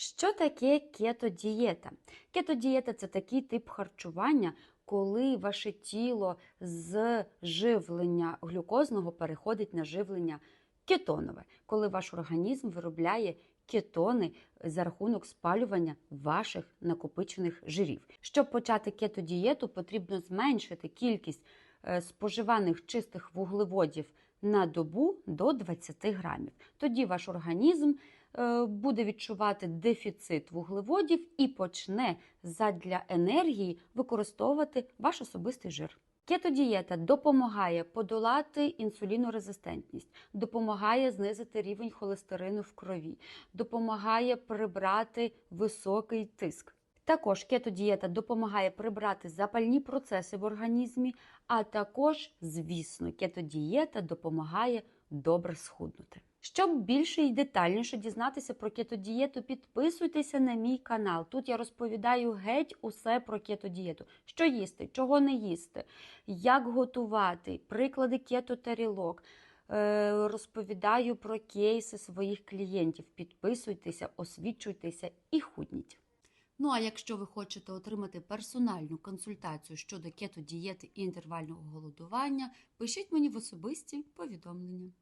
Що таке кетодієта? Кетодієта це такий тип харчування, коли ваше тіло з живлення глюкозного переходить на живлення кетонове, коли ваш організм виробляє кетони за рахунок спалювання ваших накопичених жирів. Щоб почати кетодієту, потрібно зменшити кількість споживаних чистих вуглеводів на добу до 20 грамів. Тоді ваш організм е, буде відчувати дефіцит вуглеводів і почне задля енергії використовувати ваш особистий жир. Кетодієта допомагає подолати інсулінорезистентність, допомагає знизити рівень холестерину в крові, допомагає прибрати високий тиск. Також кетодієта допомагає прибрати запальні процеси в організмі, а також, звісно, кетодієта допомагає добре схуднути. Щоб більше і детальніше дізнатися про кетодієту, підписуйтеся на мій канал. Тут я розповідаю геть усе про кетодієту. Що їсти, чого не їсти, як готувати, приклади кетотарілок. Е, Розповідаю про кейси своїх клієнтів. Підписуйтеся, освічуйтеся і худніть. Ну а якщо ви хочете отримати персональну консультацію щодо кетодієти і інтервального голодування, пишіть мені в особисті повідомлення.